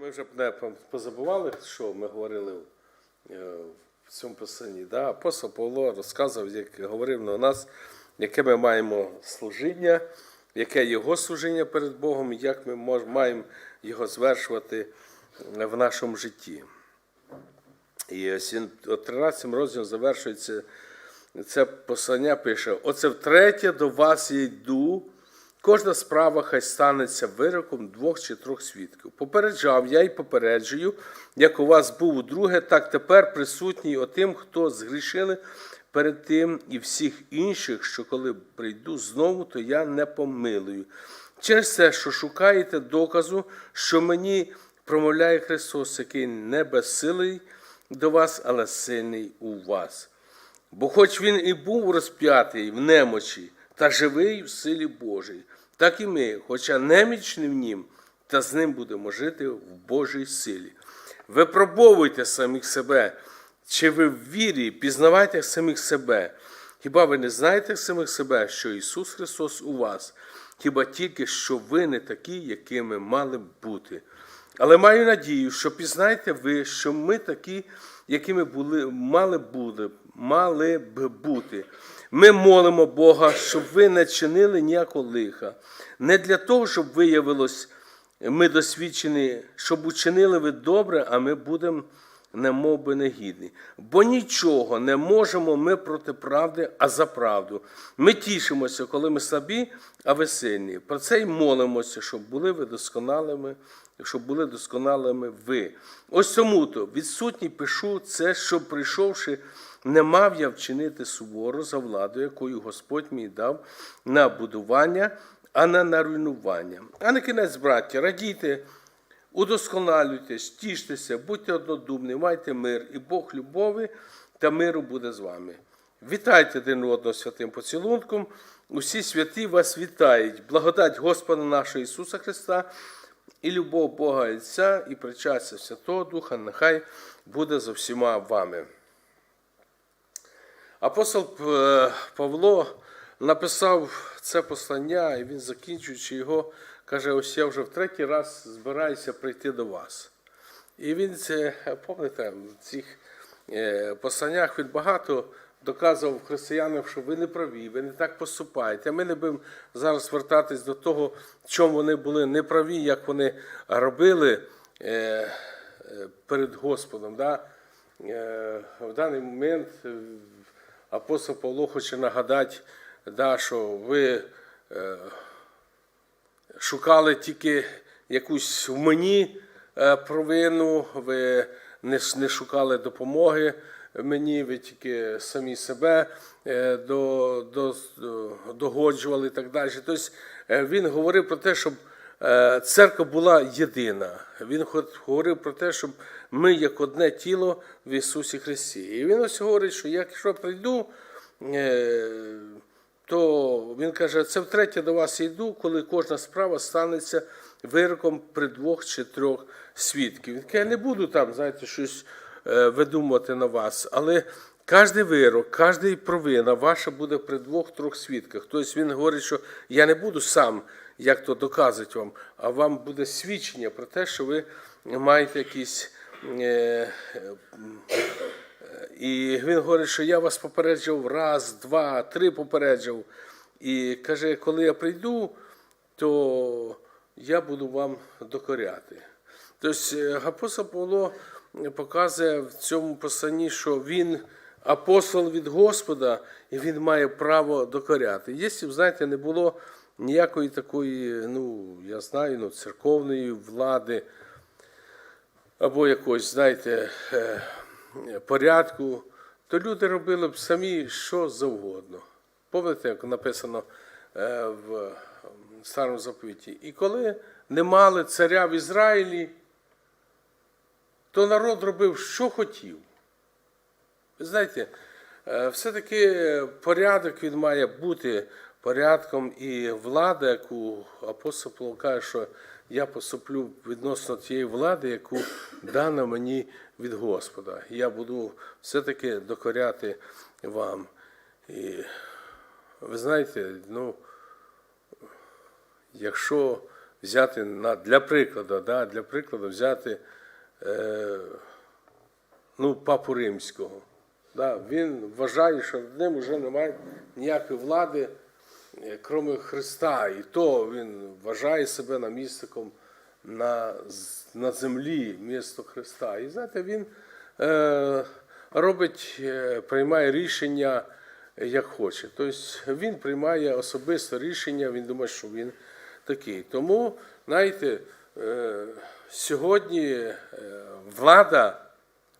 Ми вже позабували, що ми говорили е, в цьому писанні. Да? Апостол Павло розказував, як говорив на нас, яке ми маємо служіння, яке його служіння перед Богом, як ми маємо його звершувати в нашому житті. І ось він 13 розділом завершується це послання пише: Оце втретє до вас я йду. Кожна справа хай станеться вироком двох чи трьох свідків. Попереджав я і попереджую, як у вас був удруге, так тепер присутній отим, хто згрішили перед тим і всіх інших, що коли прийду знову, то я не помилую. Через те, що шукаєте доказу, що мені промовляє Христос, який не безсилий до вас, але сильний у вас. Бо хоч він і був розп'ятий в немочі, та живий в силі Божій, так і ми, хоча немічні в нім, та з ним будемо жити в Божій силі. Випробовуйте самих себе, чи ви в вірі, пізнавайте самих себе. Хіба ви не знаєте самих себе, що Ісус Христос у вас, хіба тільки що ви не такі, якими мали б бути? Але маю надію, що пізнаєте ви, що ми такі, якими були, мали, були, мали б бути. Ми молимо Бога, щоб ви не чинили ніякого лиха. Не для того, щоб виявилось, ми досвідчені, щоб учинили ви добре, а ми будемо немов би негідні. Бо нічого не можемо ми проти правди, а за правду. Ми тішимося, коли ми слабі, а ви сильні. Про це й молимося, щоб були ви досконалими, щоб були досконалими ви. Ось тому то відсутній пишу це, щоб прийшовши, не мав я вчинити суворо за владу, якою Господь мені дав на будування, а не на руйнування. А на кінець, браття, радійте. Удосконалюйтесь, тіштеся, будьте однодумні, майте мир, і Бог любові та миру буде з вами. Вітайте один одного святим поцілунком. Усі святі вас вітають. Благодать Господа нашого Ісуса Христа і любов Бога Отця, і причастя Святого Духа, нехай буде за всіма вами. Апостол е, Павло написав це послання, і він, закінчуючи його, каже: ось я вже в третій раз збираюся прийти до вас. І він це, пам'ятаєте, в цих е, посланнях він багато доказував християнам, що ви не праві, ви не так поступаєте. Ми не будемо зараз звертатись до того, чому вони були неправі, як вони робили е, перед Господом. Да? В даний момент апостол Павло хоче нагадати, да, що ви е, шукали тільки якусь в мені е, провину, ви не, не шукали допомоги мені, ви тільки самі себе е, до, до, до- догоджували і так далі. Тобто е, він говорив про те, щоб церква була єдина. Він говорив про те, щоб ми як одне тіло в Ісусі Христі. І він ось говорить, що якщо прийду, е, то він каже, це втретє до вас йду, коли кожна справа станеться вироком при двох чи трьох свідків. Він каже, я не буду там, знаєте, щось е, видумувати на вас, але кожний вирок, кожна провина ваша буде при двох-трьох свідках. Тобто він говорить, що я не буду сам, як то доказувати вам, а вам буде свідчення про те, що ви маєте якісь. е, е, і він говорить, що я вас попереджав раз, два, три попереджав. І каже, коли я прийду, то я буду вам докоряти. Тобто е, апостол Павло показує в цьому посланні, що він апостол від Господа, і він має право докоряти. Якщо б, знаєте, не було ніякої такої, ну, я знаю, ну, церковної влади, або якогось, знаєте, е, порядку, то люди робили б самі що завгодно. Пам'ятаєте, як написано е, в Старому заповіті? І коли не мали царя в Ізраїлі, то народ робив, що хотів. Ви знаєте, е, все-таки порядок він має бути порядком і влада, яку апостол Павло каже, що я поступлю відносно тієї влади, яку дана мені від Господа. Я буду все-таки докоряти вам. І ви знаєте, ну, якщо взяти на, для прикладу, да, для прикладу взяти е, ну, папу римського. Да, він вважає, що над ним вже немає ніякої влади, е, крім Христа. І то він вважає себе намісником на, на землі місто Христа. І знаєте, він е, робить, е, приймає рішення як хоче. Тобто він приймає особисто рішення, він думає, що він такий. Тому, знаєте, е, сьогодні е, влада,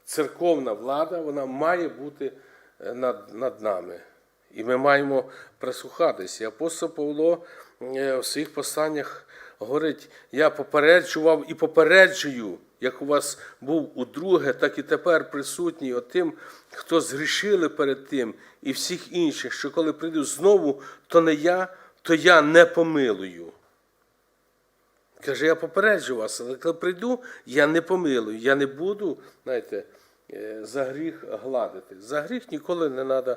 церковна влада, вона має бути е, над, над нами. І ми маємо прислухатися. І апостол Павло е, в своїх посланнях говорить: я попереджував і попереджую, як у вас був удруге, так і тепер присутній отим, хто згрішили перед тим, і всіх інших, що коли прийду знову, то не я, то я не помилую. Каже, я попереджу вас, але коли прийду, я не помилую, я не буду, знаєте, е, за гріх гладити. За гріх ніколи не треба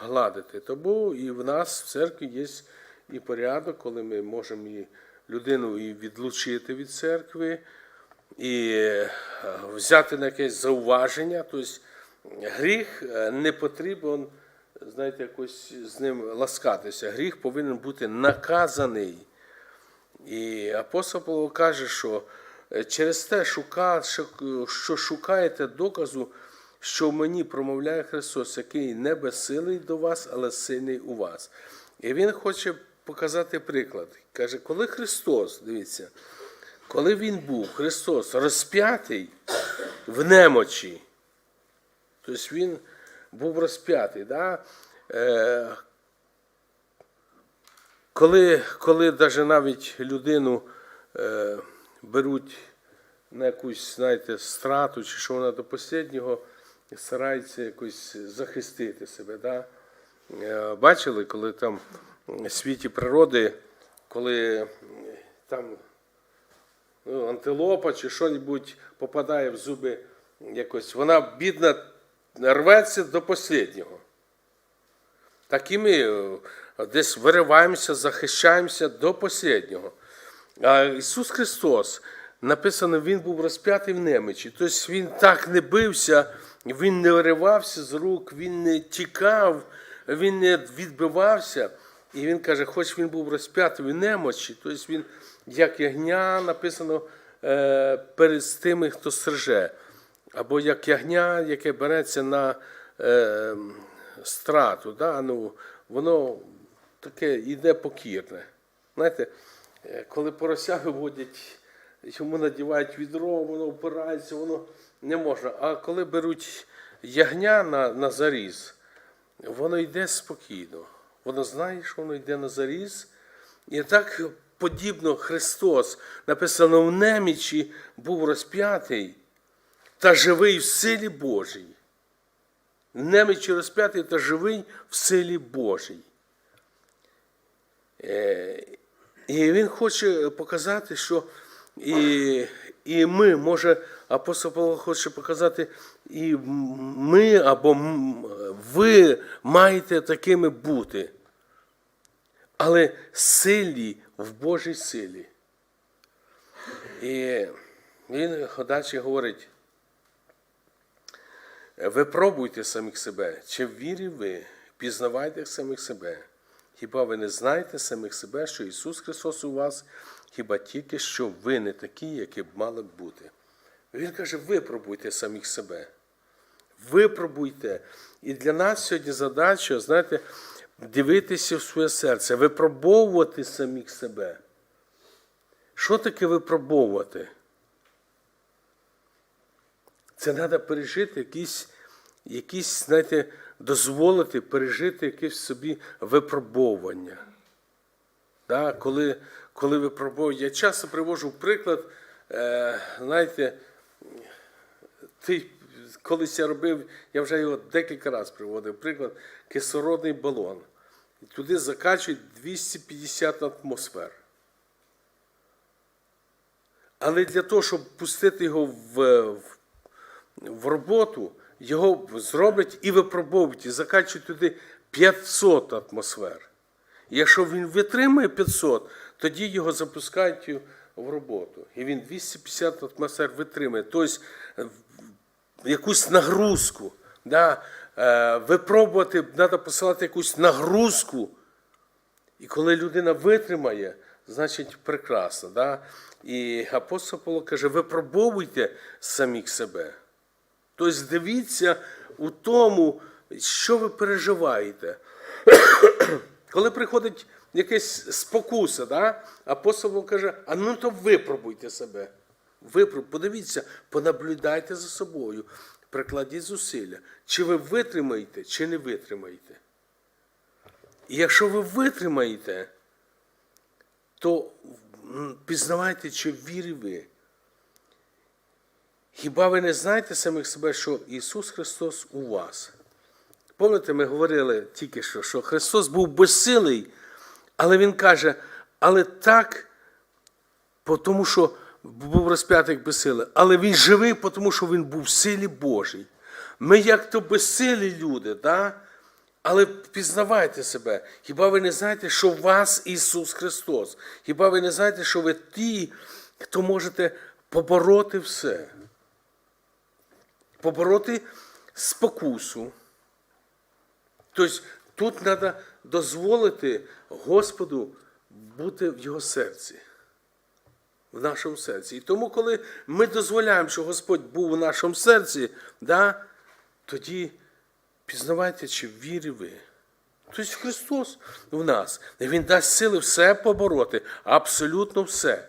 гладити. Тому і в нас в церкві є і порядок, коли ми можемо і людину і відлучити від церкви, і е, взяти на якесь зауваження. Тобто гріх е, не потрібен, знаєте, якось з ним ласкатися. Гріх повинен бути наказаний. І апостол Павло каже, що е, через те, що шукаєте доказу, що в мені промовляє Христос, який не безсилий до вас, але сильний у вас. І він хоче показати приклад. Каже, коли Христос, дивіться, коли Він був, Христос, розп'ятий в немочі, тобто Він був розп'ятий, да? е, коли, коли даже навіть людину е, беруть на якусь, знаєте, страту, чи що вона до останнього старається якось захистити себе. Да? Е, бачили, коли там в світі природи, коли там ну, антилопа чи що-небудь попадає в зуби якось, вона бідна рветься до останнього. Так і ми е, десь вириваємося, захищаємося до останнього. А Ісус Христос, написано, Він був розп'ятий в немичі. Тобто Він так не бився, Він не виривався з рук, Він не тікав, Він не відбивався. І Він каже, хоч він був розп'ятий в немочі, тобто він, як ягня, написано е, перед тими, хто стриже. Або як ягня, яке береться на е, страту, да? ну, воно таке йде покірне. Знаєте, е, коли порося виводять, йому надівають відро, воно впирається, воно не можна. А коли беруть ягня на, на заріз, воно йде спокійно. Воно знає, що воно йде на заріз. І так подібно Христос, написано в немічі, був розп'ятий та живий в силі Божій. Немічі розп'ятий та живий в силі Божій. Е, І він хоче показати, що і, і ми, може, апостол Павло хоче показати, і ми або ви маєте такими бути, але силі в Божій силі. І він далі говорить, випробуйте самих себе, чи в вірі ви, пізнавайте самих себе. Хіба ви не знаєте самих себе, що Ісус Христос у вас, хіба тільки що ви не такі, які б мали б бути? Він каже, випробуйте самих себе. Випробуйте. І для нас сьогодні задача, знаєте, дивитися в своє серце, випробовувати самих себе. Що таке випробовувати? Це треба пережити якісь, якісь, знаєте, дозволити пережити якесь собі випробовування. Да, коли, коли випробовують. Я часто привожу приклад, е, знаєте, ти, колись я робив, я вже його декілька разів приводив, приклад, кислородний балон. І туди закачують 250 атмосфер. Але для того, щоб пустити його в, в, в роботу, його зроблять і випробовують, і закачують туди 500 атмосфер. Якщо він витримає 500, тоді його запускають в роботу. І він 250 атмосфер витримує. Тобто е, якусь нагрузку. Да? Е, Випробувати, треба посилати якусь нагрузку. І коли людина витримає, значить прекрасно. Да? І апостол Павло каже, випробовуйте самих себе. Тобто дивіться у тому, що ви переживаєте. Коли приходить якась спокуса, да? апостол каже, а ну то випробуйте себе. Випробуйте, подивіться, понаблюдайте за собою, прикладіть зусилля. Чи ви витримаєте, чи не витримаєте. І якщо ви витримаєте, то пізнавайте, чи в вірі ви. Хіба ви не знаєте самих себе, що Ісус Христос у вас? Пам'ятаєте, ми говорили тільки що, що Христос був безсилий, але Він каже, але так, тому що був розп'ятий безсилий, але Він живий, тому що Він був в силі Божій. Ми як то безсилі люди, да? але пізнавайте себе. Хіба ви не знаєте, що в вас Ісус Христос? Хіба ви не знаєте, що ви ті, хто можете побороти все? Побороти спокусу. Тобто тут треба дозволити Господу бути в його серці, в нашому серці. І тому, коли ми дозволяємо, що Господь був у нашому серці, да, тоді пізнавайте, чи в вірі ви. Тобто Христос в нас. Він дасть сили все побороти, абсолютно все.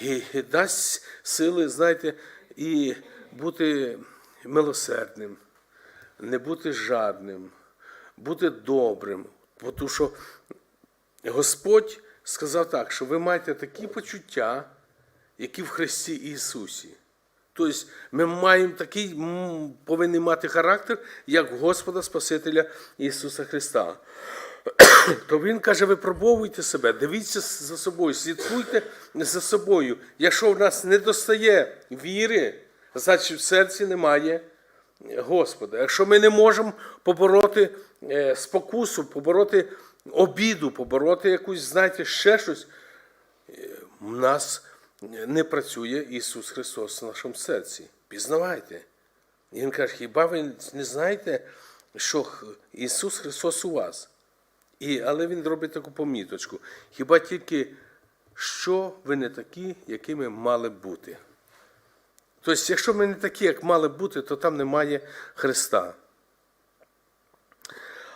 І дасть сили, знаєте, і бути милосердним, не бути жадним, бути добрим. Тому що Господь сказав так, що ви маєте такі почуття, які в Христі Ісусі. Тобто ми маємо такий, повинні мати характер, як Господа Спасителя Ісуса Христа. То Він каже, випробовуйте себе, дивіться за собою, слідкуйте за собою. Якщо в нас не достає віри, значить в серці немає Господа. Якщо ми не можемо побороти е, спокусу, побороти обіду, побороти якусь, знаєте, ще щось, у нас не працює Ісус Христос в нашому серці. Пізнавайте. І Він каже, хіба ви не знаєте, що Ісус Христос у вас? І, але Він робить таку поміточку. Хіба тільки що ви не такі, якими мали бути? Тобто, якщо ми не такі, як мали бути, то там немає Христа.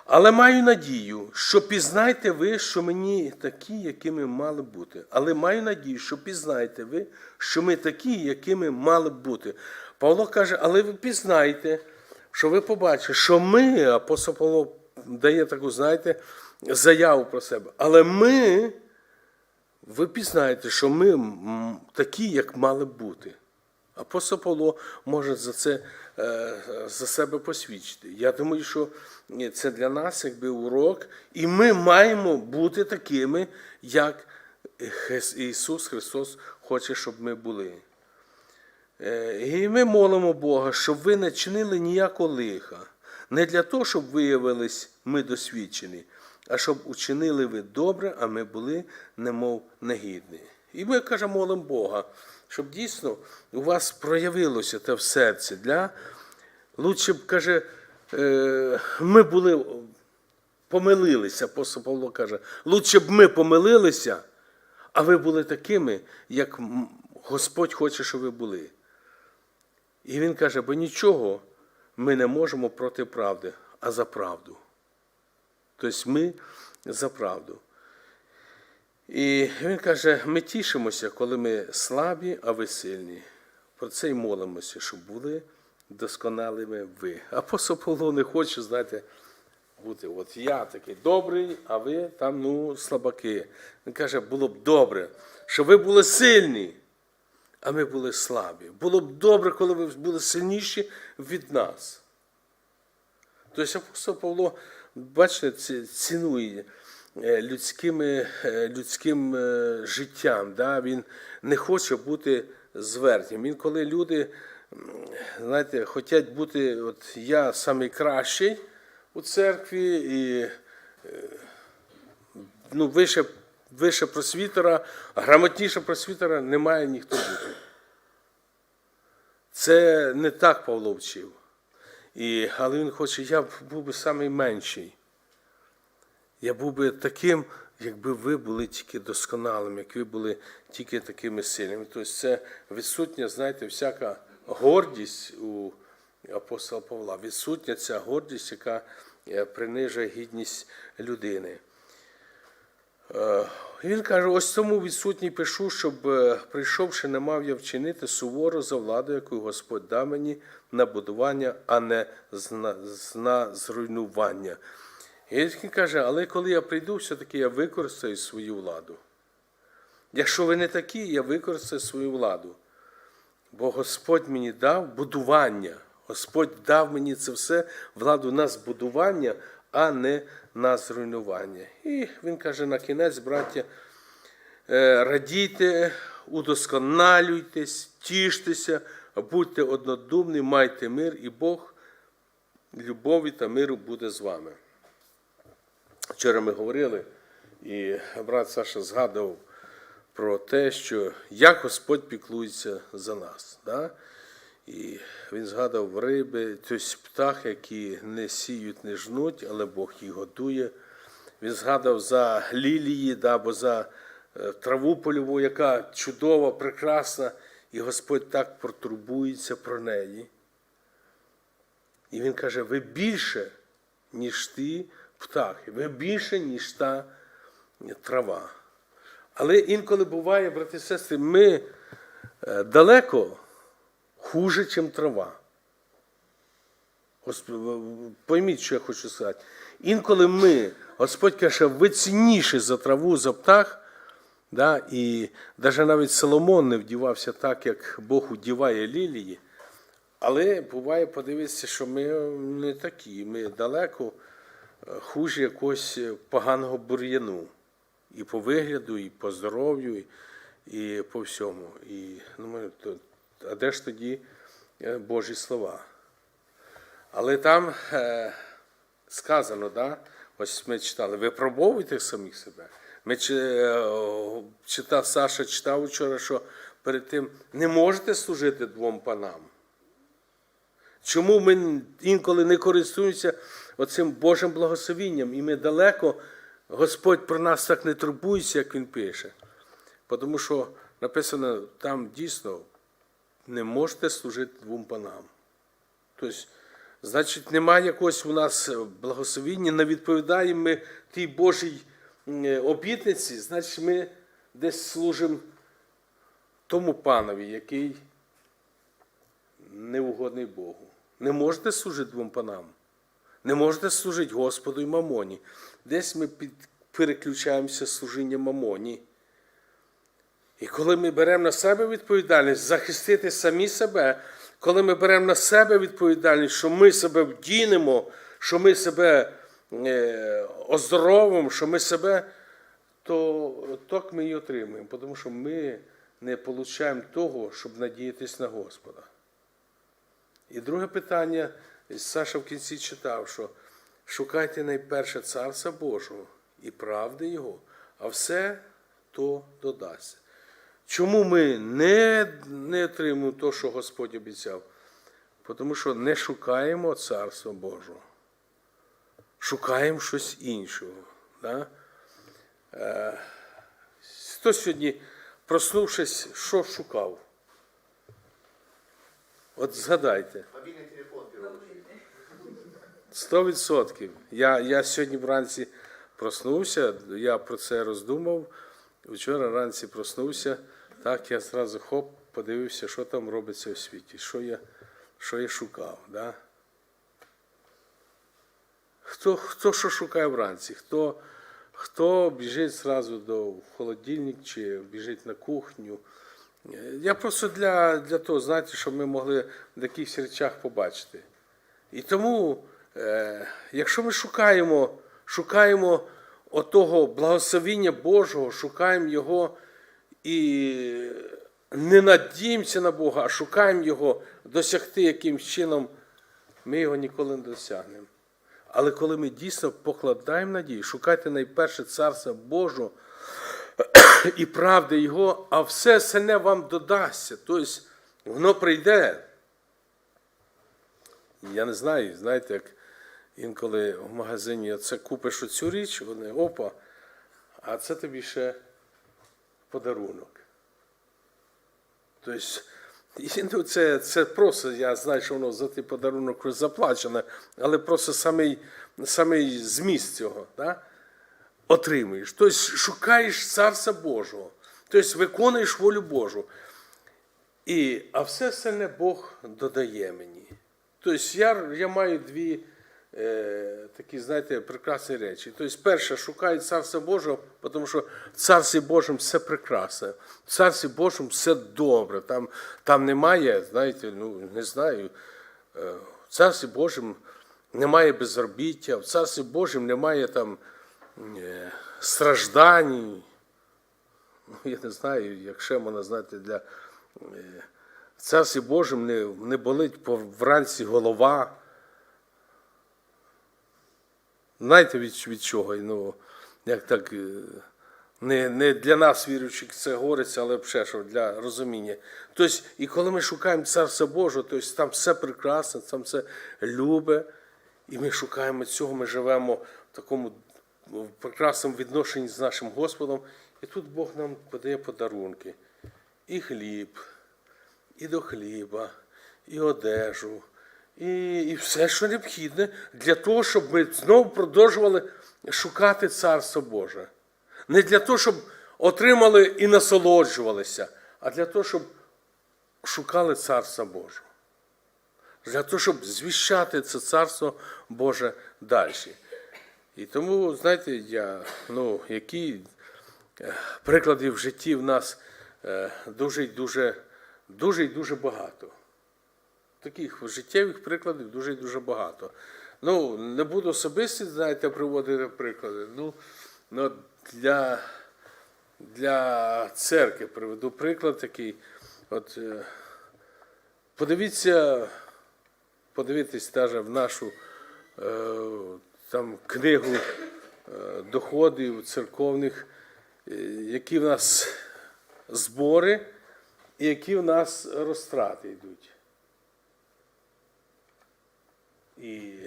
Але маю надію, що пізнайте ви, що мені такі, якими мали бути. Але маю надію, що пізнаєте ви, що ми такі, якими мали бути. Павло каже, але ви пізнайте, що ви побачите, що ми, апостол Павло дає таку, знаєте, заяву про себе. Але ми, ви пізнаєте, що ми такі, як мали бути. Апостол Павло може за це е, за себе посвідчити. Я думаю, що це для нас якби урок, і ми маємо бути такими, як Ісус Христос хоче, щоб ми були. Е, І ми молимо Бога, щоб ви не чинили ніякого лиха. Не для того, щоб виявились ми досвідчені, а щоб учинили ви добре, а ми були немов негідні. І ми кажемо, молимо Бога, щоб дійсно у вас проявилося те в серці. Для... Лучше б, каже, е, ми були, помилилися, апостол Павло каже, лучше б ми помилилися, а ви були такими, як Господь хоче, щоб ви були. І він каже, бо нічого ми не можемо проти правди, а за правду. Тобто ми за правду. І він каже, ми тішимося, коли ми слабі, а ви сильні. Про це й молимося, щоб були досконалими ви. Апостол Павло не хоче, знаєте, бути, от я такий добрий, а ви там, ну, слабаки. Він каже, було б добре, щоб ви були сильні, а ми були слабі. Було б добре, коли ви були сильніші від нас. Тобто апостол Павло, бачите, цінує е, людськими, е, людським е, життям. Да? Він не хоче бути звертнім. Він коли люди, знаєте, хочуть бути, от я найкращий у церкві, і ну, вище, вище просвітера, грамотніше просвітера не має ніхто бути. Це не так Павло вчив. І, але він хоче, я був би самий менший. Я був би таким, якби ви були тільки досконалими, як ви були тільки такими сильними. Тобто це відсутня, знаєте, всяка гордість у апостола Павла. Відсутня ця гордість, яка е, принижує гідність людини. Е, Він каже: ось тому відсутній пишу, щоб, е, прийшовши, не мав я вчинити суворо за владу, яку Господь дав мені на будування, а не на зруйнування. І він каже, але коли я прийду, все-таки я використаю свою владу. Якщо ви не такі, я використаю свою владу. Бо Господь мені дав будування. Господь дав мені це все владу на збудування, а не на зруйнування. І він каже на кінець, браття, е, радійте, удосконалюйтесь, тіштеся, будьте однодумні, майте мир, і Бог любові та миру буде з вами. Вчора ми говорили, і брат Саша згадував про те, що як Господь піклується за нас. Да? І він згадав риби, тобто птах, які не сіють, не жнуть, але Бог їх годує. Він згадав за лілії, да, або за е, траву польову, яка чудова, прекрасна, і Господь так протурбується про неї. І він каже: ви більше, ніж ті птахи, ви більше, ніж та трава. Але інколи буває, брати і сестри, ми е, далеко хуже, ніж трава. Госп- Пойміть, що я хочу сказати. Інколи ми, Господь каже, ви цінніші за траву, за птах. Да? І навіть навіть Соломон не вдівався так, як Бог удіває лілії. Але буває подивитися, що ми не такі. Ми далеко е, хуже якогось поганого бур'яну. І по вигляду, і по здоров'ю, і, по всьому. І, ну, ми, а де ж тоді е, Божі слова? Але там е, сказано, да? ось ми читали, випробовуйте самих себе. Ми е, читав, Саша читав вчора, що перед тим не можете служити двом панам. Чому ми інколи не користуємося оцим Божим благословінням, і ми далеко, Господь про нас так не турбується, як Він пише. Тому що написано там дійсно не можете служити двом панам. Тобто, значить, немає якогось у нас благословіння, не відповідаємо ми тій Божій обітниці, значить, ми десь служимо тому панові, який неугодний Богу. Не можете служити двом панам. Не можете служити Господу і мамоні. Десь ми переключаємося служіння мамоні. І коли ми беремо на себе відповідальність захистити самі себе, коли ми беремо на себе відповідальність, що ми себе вдінемо, що ми себе е, оздоровимо, що ми себе, то так ми і отримуємо, тому що ми не отримуємо того, щоб надіятися на Господа. І друге питання, Саша в кінці читав, що шукайте найперше Царства Божого і правди Його, а все то додасться. Чому ми не, не отримуємо те, що Господь обіцяв? Тому що не шукаємо Царства Божого. Шукаємо щось іншого. Да? Е, хто сьогодні, проснувшись, що шукав? От згадайте. Мобильный телефон. Сто відсотків. Я, я сьогодні вранці проснувся, я про це роздумав. Вчора вранці проснувся, так я зразу хоп, подивився, що там робиться у світі, що я, що я шукав. Да? Хто, хто що шукає вранці? Хто, хто біжить зразу до холодильник чи біжить на кухню? Я просто для, для того, знаєте, щоб ми могли в якихось речах побачити. І тому, е, якщо ми шукаємо, шукаємо отого благословіння Божого, шукаємо Його і не надіємося на Бога, а шукаємо Його досягти якимсь чином, ми його ніколи не досягнемо. Але коли ми дійсно покладаємо надію, шукайте найперше царства Божого і правди Його, а все сине вам додасться. Тобто воно прийде. Я не знаю, знаєте, як інколи в магазині це купиш оцю річ, вони опа, а це тобі ще подарунок. Тобто, ну, це, це просто, я знаю, що воно за той подарунок заплачено, але просто самий, самий зміст цього да? отримуєш. Тобто шукаєш Царства Божого, тобто виконуєш волю Божу. І, а все остальне Бог додає мені. Тобто я, я маю дві такі, знаєте, прекрасні речі. Тобто, перше, шукаю Царства Божого, тому що в Царстві Божому все прекрасне. В Царстві Божому все добре. Там, там немає, знаєте, ну не знаю, е, в Царстві Божому немає безробіття, в Царстві Божому немає там е, страждань. Ну, я не знаю, як ще можна знати, для е, в Царстві Божому не, не болить вранці голова. Знаєте від, від чого? Ну, як так, е, не, не для нас, віруючих, це говориться, але ще що для розуміння. Тобто, і коли ми шукаємо Царства Божого, тобто там все прекрасне, там все любе, і ми шукаємо цього, ми живемо в такому прекрасному відношенні з нашим Господом. І тут Бог нам подає подарунки. І хліб, і до хліба, і одежу, і, і все, що необхідне для того, щоб ми знову продовжували шукати Царство Боже. Не для того, щоб отримали і насолоджувалися, а для того, щоб шукали Царства Божого. Для того, щоб звіщати це Царство Боже далі. І тому, знаєте, я, ну, які е, приклади в житті в нас е, дуже і дуже, дуже дуже багато. Таких життєвих прикладів дуже і дуже багато. Ну, не буду особисті, знаєте, приводити приклади. Ну, ну для, для церкви приведу приклад такий. От, е, подивіться, подивитись навіть в нашу е, там, книгу е, доходів церковних, які в нас збори і які в нас розтрати йдуть. І,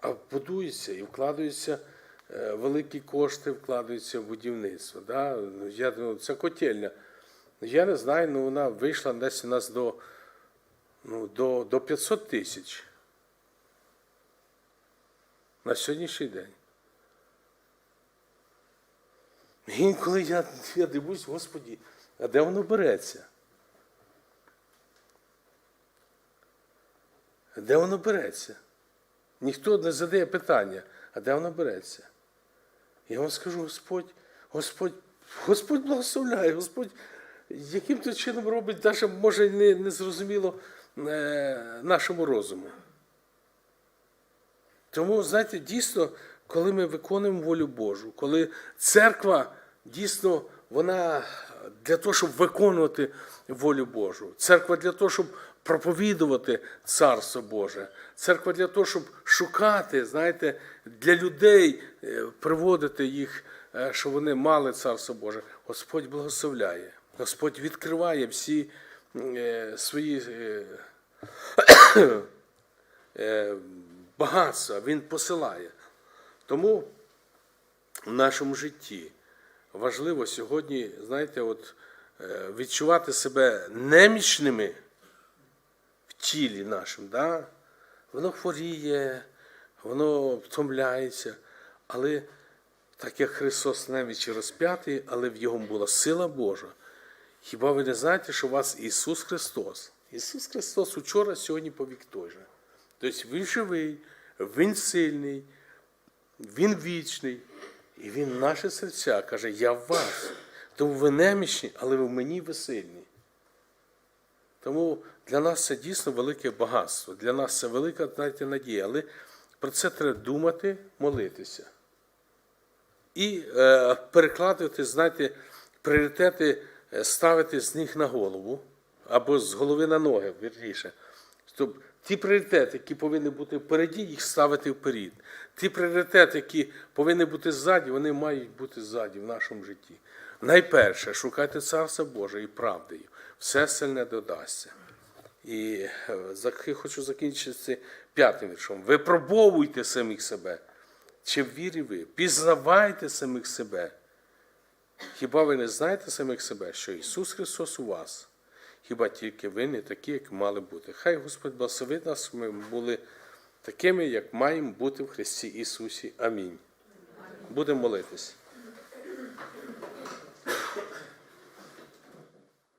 а будуються і вкладаються е, великі кошти, вкладаються в будівництво. Да? Ну, Я, ну, це котельня. Я не знаю, ну вона вийшла десь у нас до, ну, до, до 500 тисяч на сьогоднішній день. Інколи я, я дивлюсь, Господі, а де воно береться? Де воно береться? Ніхто не задає питання, а де воно береться? Я вам скажу, Господь, Господь, Господь благословляє, Господь яким то чином робить, навіть може не, не зрозуміло е, нашому розуму. Тому, знаєте, дійсно, коли ми виконуємо волю Божу, коли церква дійсно вона для того, щоб виконувати волю Божу, церква для того, щоб проповідувати Царство Боже, церква для того, щоб шукати, знаєте, для людей е, приводити їх, е, щоб вони мали Царство Боже, Господь благословляє, Господь відкриває всі е, свої. багатства Він посилає. Тому в нашому житті важливо сьогодні, знаєте, от, відчувати себе немічними тілі нашому. Да? Воно хворіє, воно втомляється, але так як Христос немічі розп'ятий, але в Його була сила Божа. Хіба ви не знаєте, що у вас Ісус Христос? Ісус Христос учора, сьогодні повік той же. Тобто Він живий, Він сильний, Він вічний, і Він наше серця каже, я в вас. Тому ви немічні, але ви в мені ви сильні. Тому для нас це дійсно велике багатство, для нас це велика знаєте, надія, але про це треба думати, молитися. І е, перекладувати, знаєте, пріоритети е, ставити з ніг на голову або з голови на ноги, вірніше. Щоб Ті пріоритети, які повинні бути впереді, їх ставити вперед. Ті пріоритети, які повинні бути ззаді, вони мають бути ззаді в нашому житті. Найперше, шукайте Царства Боже і правдою. Все сильне додасться. І е, хочу закінчити п'ятим віршом. Випробовуйте самих себе. Чи в вірі ви? Пізнавайте самих себе. Хіба ви не знаєте самих себе, що Ісус Христос у вас? Хіба тільки ви не такі, як мали бути? Хай Господь благословить нас, ми були такими, як маємо бути в Христі Ісусі. Амінь. Будемо молитись.